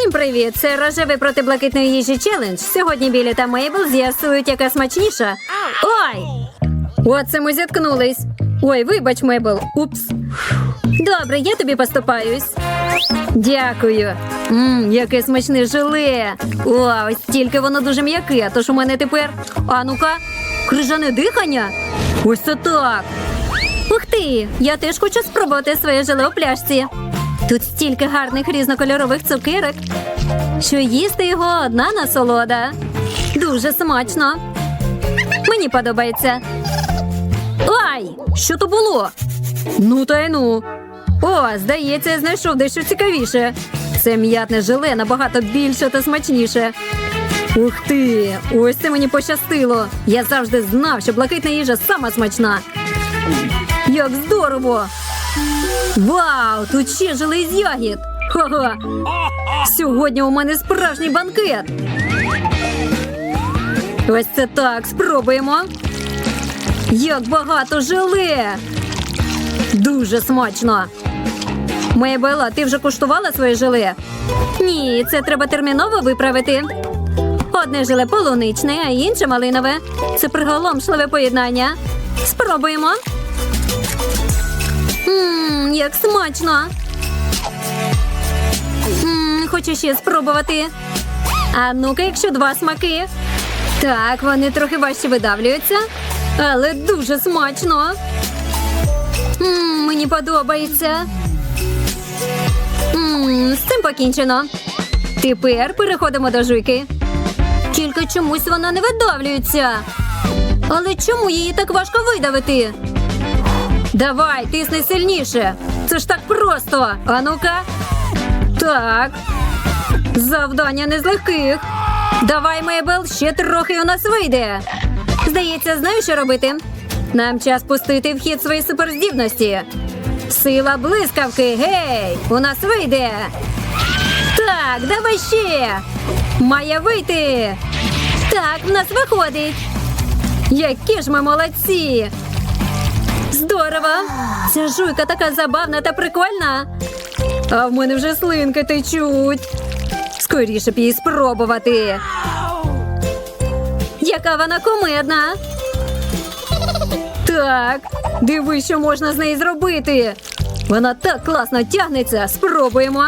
Всім привіт! Це рожевий проти блакитної їжі челендж. Сьогодні Білі та Мейбл з'ясують, яка смачніша. Ой! Оце ми зіткнулись. Ой, вибач, Мейбл. Упс. Добре, я тобі поступаюсь. Дякую. Мм, яке смачне желе. О, ось тільки воно дуже м'яке, тож у мене тепер. А ну-ка, крижане дихання. Ось це так. Ух ти! Я теж хочу спробувати своє желе у пляшці. Тут стільки гарних різнокольорових цукерок, що їсти його одна насолода. Дуже смачно. Мені подобається. Ай! Що то було? Ну та й ну. О, здається, я знайшов дещо цікавіше. Це м'ятне желе набагато більше та смачніше. Ух ти! Ось це мені пощастило. Я завжди знав, що блакитна їжа сама смачна. Як здорово! Вау! Тут ще желе з ягід! Ха-ха! Сьогодні у мене справжній банкет. Ось це так, спробуємо. Як багато желе! Дуже смачно. Мейбела, ти вже куштувала своє желе? Ні, це треба терміново виправити. Одне желе полуничне, а інше малинове. Це приголомшливе поєднання. Спробуємо. Ммм, як смачно. Ммм, хочу ще спробувати. А ну-ка, якщо два смаки. Так, вони трохи важче видавлюються, але дуже смачно. Ммм, мені подобається. Ммм, з цим покінчено. Тепер переходимо до жуйки. Тільки чомусь вона не видавлюється. Але чому її так важко видавити? Давай, тисни сильніше. Це ж так просто. А ну-ка. Так. Завдання не з легких. Давай, Мейбл, ще трохи у нас вийде. Здається, знаю, що робити. Нам час пустити в хід свої суперздібності. Сила блискавки, гей! У нас вийде. Так, давай ще. Має вийти. Так, в нас виходить. Які ж ми молодці! Здорово! Ця жуйка така забавна та прикольна. А в мене вже слинки течуть. Скоріше б її спробувати. Яка вона кумедна. Так, диви, що можна з неї зробити. Вона так класно тягнеться. Спробуємо.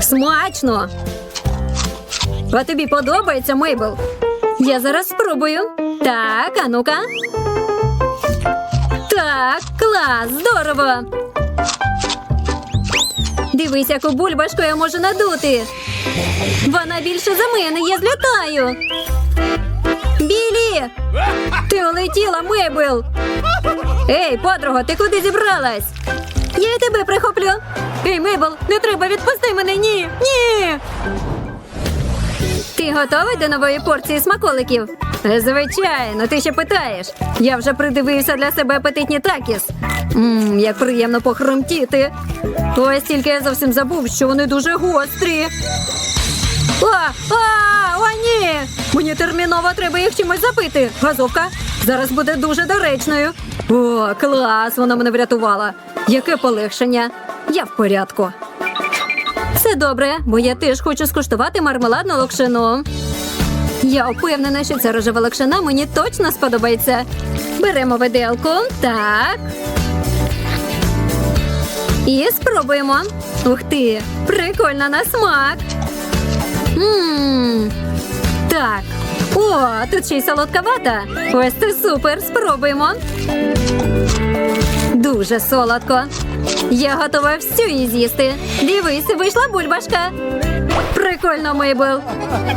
Смачно. А тобі подобається, Мейбл? Я зараз спробую. Так, а ну-ка. Так, клас, здорово. Дивись, яку бульбашку я можу надути. Вона більше за мене, я злітаю. Білі! Ти улетіла, Мейбл! Ей, подруга, ти куди зібралась? Я і тебе прихоплю. Ей, Мейбл, не треба відпусти мене, ні! Ні! Ти готовий до нової порції смаколиків? Звичайно, ти ще питаєш. Я вже придивився для себе апетитні такіс. Ммм, як приємно похрумтіти. Ось тільки я зовсім забув, що вони дуже гострі. А, а, о, ні! Мені терміново треба їх чимось запити. Газовка зараз буде дуже доречною. О, клас! Вона мене врятувала. Яке полегшення. Я в порядку. Все добре, бо я теж хочу скуштувати мармеладну локшину. Я впевнена, що ця рожева локшина мені точно сподобається. Беремо виделку. Так. І спробуємо. Ух ти! Прикольно на смак. Ммм. Так. О, тут ще й солодковата. Ось це супер. Спробуємо. Дуже солодко. Я готова всю її з'їсти. Дивись, вийшла бульбашка. Прикольно, Мейбл.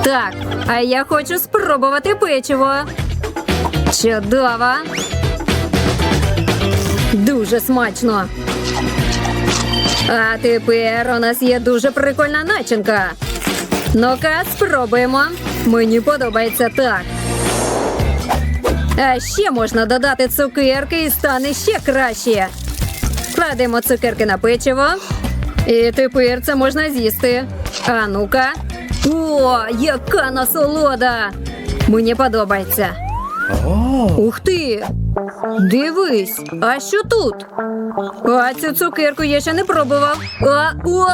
Так, а я хочу спробувати печиво. Чудово. Дуже смачно. А тепер у нас є дуже прикольна начинка. Ну-ка, спробуємо. Мені подобається так. А ще можна додати цукерки і стане ще краще. Кладемо цукерки на печиво. І тепер це можна з'їсти. А ну-ка. О, яка насолода! Мені подобається. Ух ти! Дивись, а що тут? А цю цукерку я ще не пробував. А, о!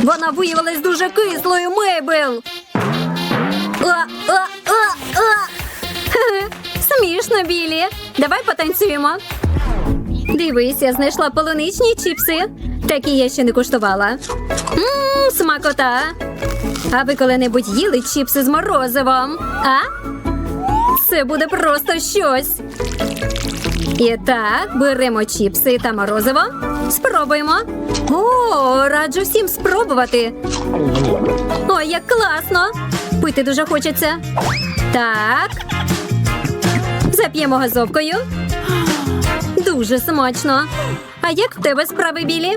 Вона виявилась дуже кислою, Мейбл. А, а, а, а. Смішно, Білі. Давай потанцюємо. Дивись, я знайшла полуничні чіпси. Такі я ще не куштувала. Ммм, смакота. А ви коли-небудь їли чіпси з морозивом? А? Це буде просто щось. І так, беремо чіпси та морозиво. Спробуємо. О, раджу всім спробувати. Ой, як класно! Пити дуже хочеться. Так. Зап'ємо газовкою. Дуже смачно. А як в тебе справи, Білі?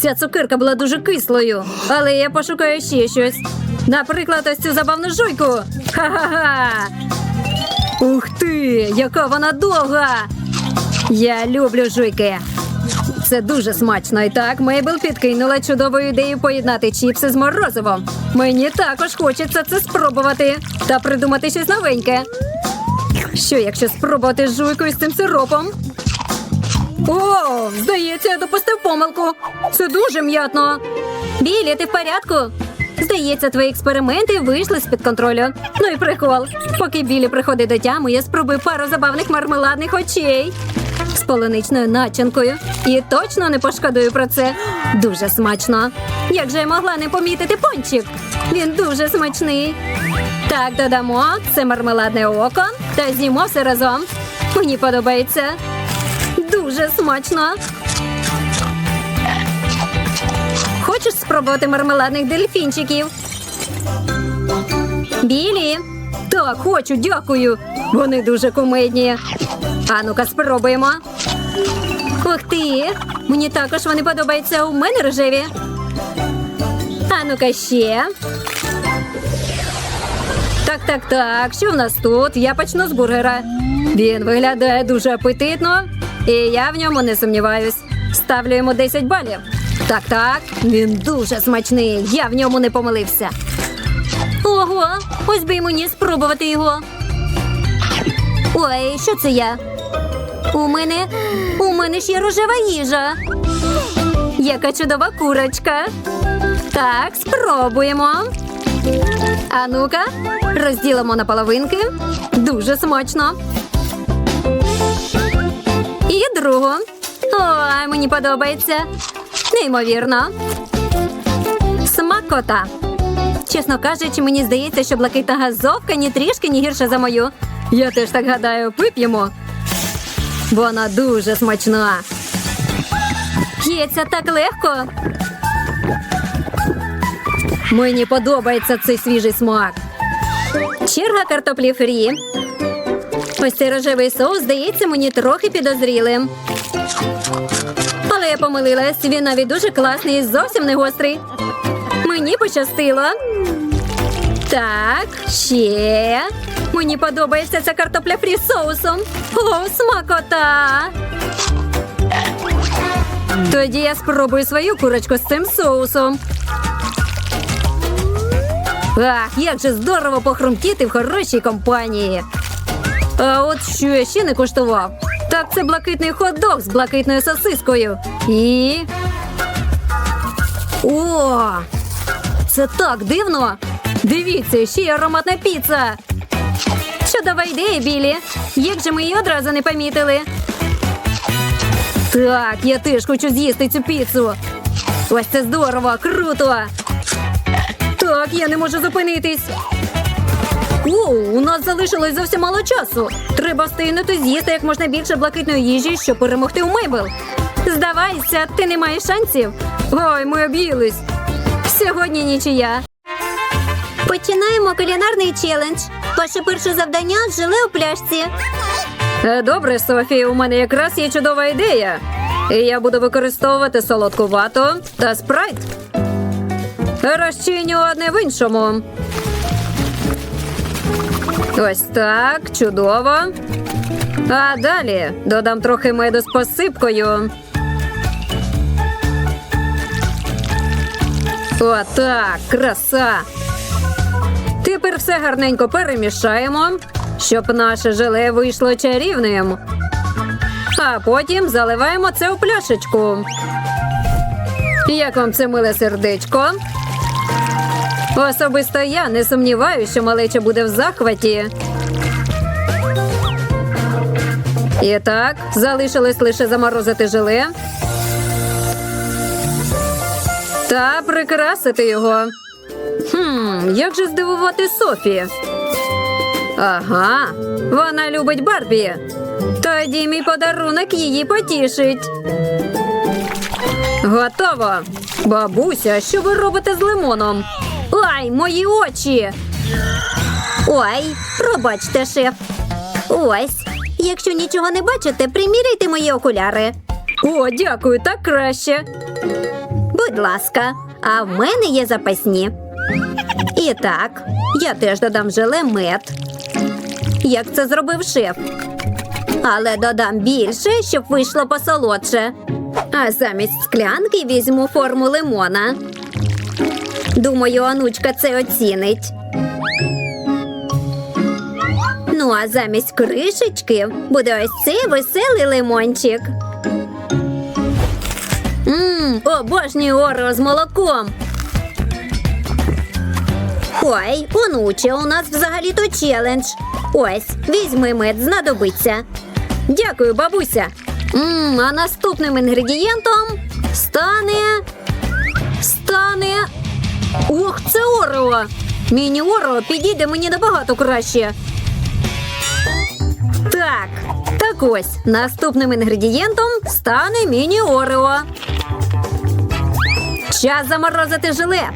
Ця цукерка була дуже кислою, але я пошукаю ще щось. Наприклад, ось цю забавну жуйку. Ха-ха-ха! Ух ти, яка вона довга! Я люблю жуйки. Це дуже смачно. І так Мейбл підкинула чудову ідею поєднати чіпси з морозивом. Мені також хочеться це спробувати та придумати щось новеньке. Що, якщо спробувати з жуйкою з цим сиропом? О, здається, я допустив помилку. Це дуже м'ятно. Білі, ти в порядку? Здається, твої експерименти вийшли з-під контролю. Ну і прикол. Поки Білі приходить до тями, я спробую пару забавних мармеладних очей з полуничною начинкою. І точно не пошкодую про це. Дуже смачно. Як же я могла не помітити пончик? Він дуже смачний. Так, додамо це мармеладне око та з'їмо все разом. Мені подобається. Дуже смачно. Хочеш спробувати мармеладних дельфінчиків? Білі. Так, хочу, дякую. Вони дуже кумедні. А ну-ка, спробуємо. Ух ти! Мені також вони подобаються. У мене рожеві. А ну-ка ще. Так, так, так. Що в нас тут? Я почну з бургера. Він виглядає дуже апетитно, і я в ньому не сумніваюсь. Ставлю йому 10 балів. Так, так, він дуже смачний. Я в ньому не помилився. Ого, ось би й мені спробувати його. Ой, що це я? У мене у мене ж є рожева їжа. Яка чудова курочка. Так, спробуємо. А ну-ка, розділимо на половинки. Дуже смачно. Другу. Ой, мені подобається. Неймовірно. Смакота. Чесно кажучи, мені здається, що блакитна газовка ні трішки ні гірша за мою. Я теж так гадаю, вип'ємо. Вона дуже смачна. П'ється так легко. Мені подобається цей свіжий смак. Черга картоплі фрі. Ось цей рожевий соус здається мені трохи підозрілим. Але я помилилась, він навіть дуже класний і зовсім не гострий. Мені пощастило. Так, ще. Мені подобається ця картопля фрі з соусом. О, смакота! Тоді я спробую свою курочку з цим соусом. Ах, як же здорово похрумтіти в хорошій компанії. А от що я ще не куштував. Так це блакитний хот-дог з блакитною сосискою. І. О! Це так дивно. Дивіться, ще й ароматна піца. Чудова ідея, Білі. Як же ми її одразу не помітили? Так, я теж хочу з'їсти цю піцу. Ось це здорово, круто. Так, я не можу зупинитись. О, у нас залишилось зовсім мало часу. Треба встигнути з'їсти як можна більше блакитної їжі, щоб перемогти у Мейбл. Здавайся, ти не маєш шансів. Ой, ми об'їлись. Сьогодні нічия. Починаємо кулінарний челендж. Ваше перше завдання желе у пляшці. Е, Добре, Софія, у мене якраз є чудова ідея. І я буду використовувати солодку вату та спрайт. Розчиню одне в іншому. Ось так, чудово. А далі додам трохи меду з посипкою. Отак, краса. Тепер все гарненько перемішаємо, щоб наше желе вийшло чарівним. А потім заливаємо це у пляшечку. Як вам це миле сердечко? Особисто я не сумніваюся, що малеча буде в захваті. І так, залишилось лише заморозити желе та прикрасити його. Хм, як же здивувати Софі? Ага, вона любить Барбі. Тоді мій подарунок її потішить. Готово. Бабуся, що ви робите з лимоном? Ай, мої очі. Ой, пробачте, шеф. Ось. Якщо нічого не бачите, приміряйте мої окуляри. О, дякую, так краще. Будь ласка, а в мене є запасні. І так, я теж додам желе мед. Як це зробив шеф. Але додам більше, щоб вийшло посолодше. А замість склянки візьму форму лимона. Думаю, онучка це оцінить. Ну, а замість кришечки буде ось цей веселий лимончик. Мм, обожнюю орео з молоком. Ой, онуче, у нас взагалі-то челендж. Ось, візьми мед, знадобиться. Дякую, бабуся. Мм, а наступним інгредієнтом стане. Стане. Ух, це Орео! Міні Орео підійде мені набагато краще. Так, так ось. Наступним інгредієнтом стане міні Орео. Час заморозити желе.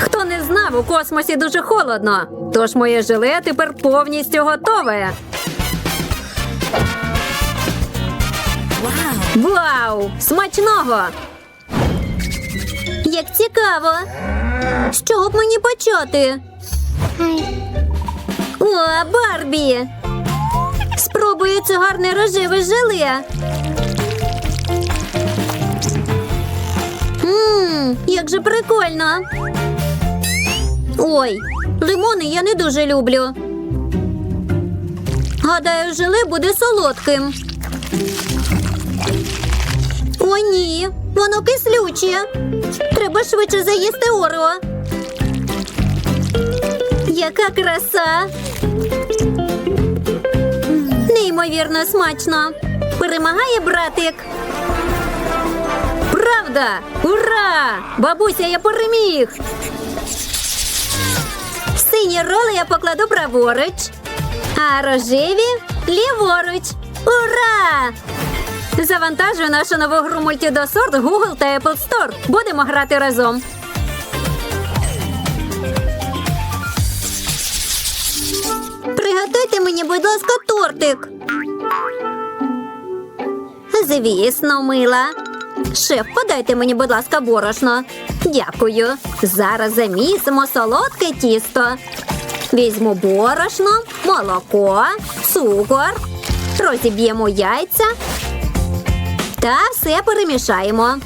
Хто не знав, у космосі дуже холодно. Тож моє желе тепер повністю готове. Вау! Смачного! Як цікаво. З чого б мені почати? О, Барбі! Спробую це гарне рожеве желе. Ммм, як же прикольно. Ой, лимони я не дуже люблю. Гадаю, желе буде солодким. О, ні, воно кислюче. Треба швидше заїсти Орео. Яка краса. Неймовірно смачно. Перемагає братик. Правда! Ура! Бабуся, я переміг! Сині роли я покладу праворуч, а рожеві ліворуч. Ура! Завантажую нашу нову гру мультідосорт Google та Apple Store. Будемо грати разом. Приготуйте мені, будь ласка, тортик. Звісно, мила. Шеф, подайте мені, будь ласка, борошно. Дякую. Зараз замісимо солодке тісто. Візьму борошно, молоко, цукор, розіб'ємо яйця та все перемішаємо.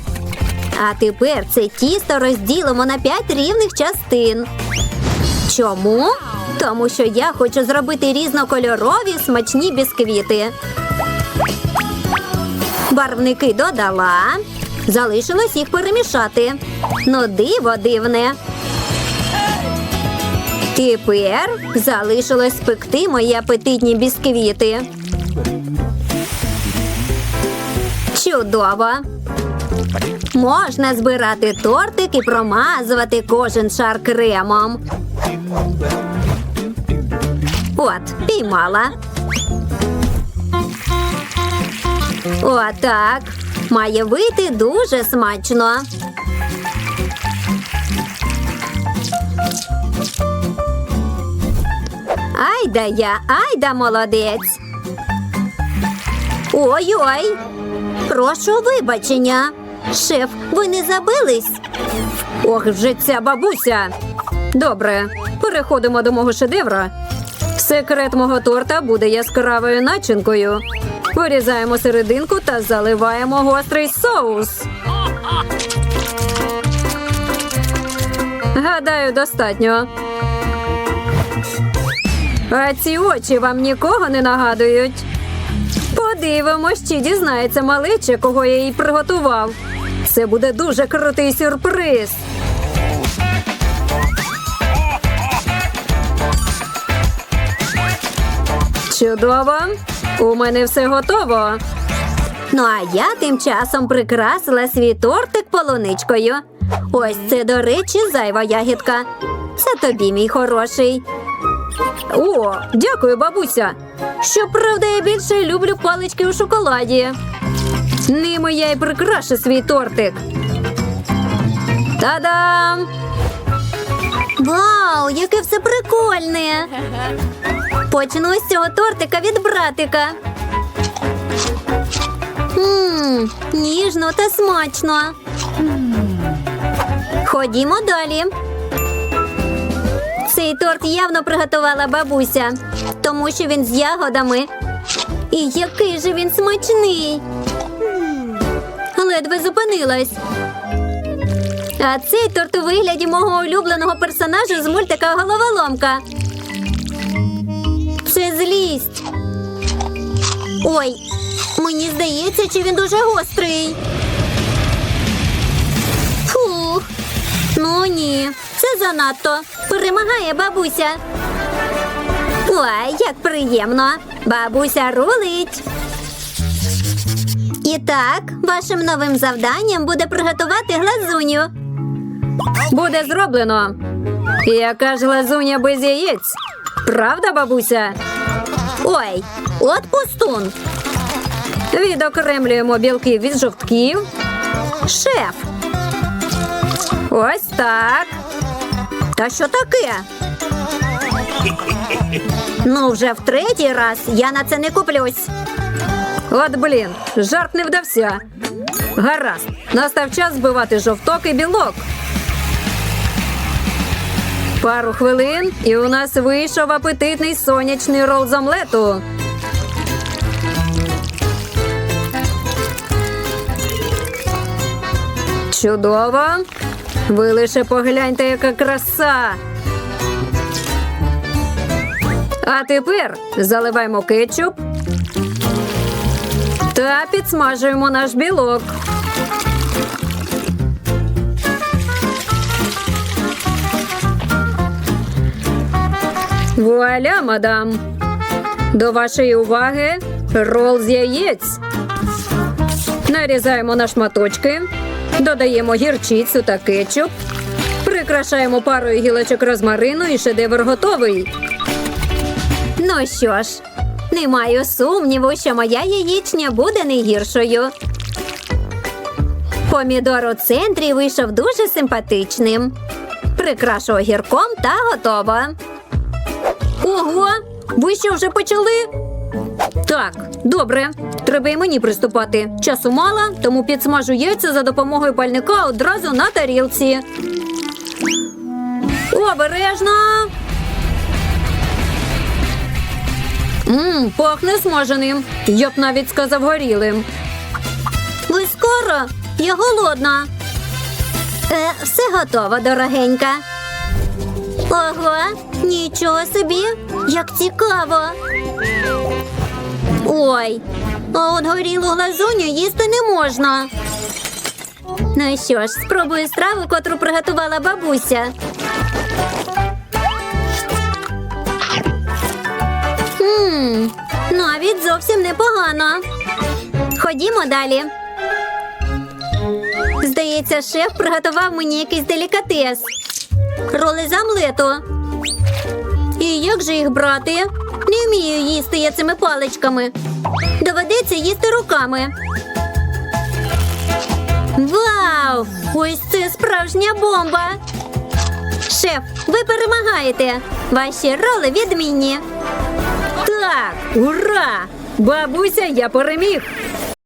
А тепер це тісто розділимо на 5 рівних частин. Чому? Тому що я хочу зробити різнокольорові смачні бісквіти. Барвники додала. Залишилось їх перемішати. Ну, диво дивне. Тепер залишилось спекти мої апетитні бісквіти. Чудово! Можна збирати тортик і промазувати кожен шар кремом. От, піймала. Отак. Має вийти дуже смачно. Айда я, айда молодець. Ой-ой. Прошу вибачення. Шеф, ви не забились? Ох, вже ця бабуся. Добре, переходимо до мого шедевра. Секрет мого торта буде яскравою начинкою. Вирізаємо серединку та заливаємо гострий соус. Гадаю, достатньо. А ці очі вам нікого не нагадують. Подивимось, чи дізнається малеча, кого я їй приготував. Це буде дуже крутий сюрприз. Чудово! У мене все готово. Ну а я тим часом прикрасила свій тортик полуничкою. Ось це, до речі, зайва ягідка. Це тобі, мій хороший. О, дякую, бабуся. Щоправда, я більше люблю палички у шоколаді. Ними я й прикрашу свій тортик. Та-дам! Вау, яке все прикольне! Почну з цього тортика від братика. Ммм, ніжно та смачно. Ходімо далі. Цей торт явно приготувала бабуся, тому що він з ягодами. І який же він смачний. Ледве зупинилась. А цей торт у вигляді мого улюбленого персонажа з мультика Головоломка. Це злість. Ой, мені здається, чи він дуже гострий. Фух. Ну ні, занадто. Перемагає бабуся. Ой, як приємно. Бабуся рулить. І так, вашим новим завданням буде приготувати глазуню. Буде зроблено. Яка ж лазуня без яєць? Правда, бабуся? Ой, от пустун. Відокремлюємо білки від жовтків. Шеф. Ось так. Та що таке? Ну, вже в третій раз я на це не куплюсь. От блін, жарт не вдався. Гаразд, настав час збивати жовток і білок. Пару хвилин, і у нас вийшов апетитний сонячний рол з омлету. Чудово. Ви лише погляньте, яка краса. А тепер заливаємо кетчуп та підсмажуємо наш білок. Вуаля, мадам. До вашої уваги рол з яєць. Нарізаємо на шматочки, додаємо гірчицю та кетчуп, прикрашаємо парою гілочок розмарину і шедевр готовий. Ну що ж, не маю сумніву, що моя яєчня буде не гіршою. Помідор у центрі вийшов дуже симпатичним. Прикрашу огірком та готово. Ого, ви що вже почали? Так, добре. Треба і мені приступати. Часу мало, тому підсмажу яйця за допомогою пальника одразу на тарілці. Обережно. Мм, пахне смаженим. Я б навіть сказав горілим. Ви скоро? Я голодна. Е, все готово, дорогенька. Ого, нічого собі, як цікаво. Ой, а от горілу глазуню їсти не можна. Ну що ж, спробую страву, котру приготувала бабуся. Хм, навіть зовсім непогано. Ходімо далі. Здається, шеф приготував мені якийсь делікатес. Роли з омлету. І як же їх брати? Не вмію їсти я цими паличками. Доведеться їсти руками. Вау! Ось це справжня бомба. Шеф, ви перемагаєте. Ваші роли відмінні. Так, ура! Бабуся, я переміг.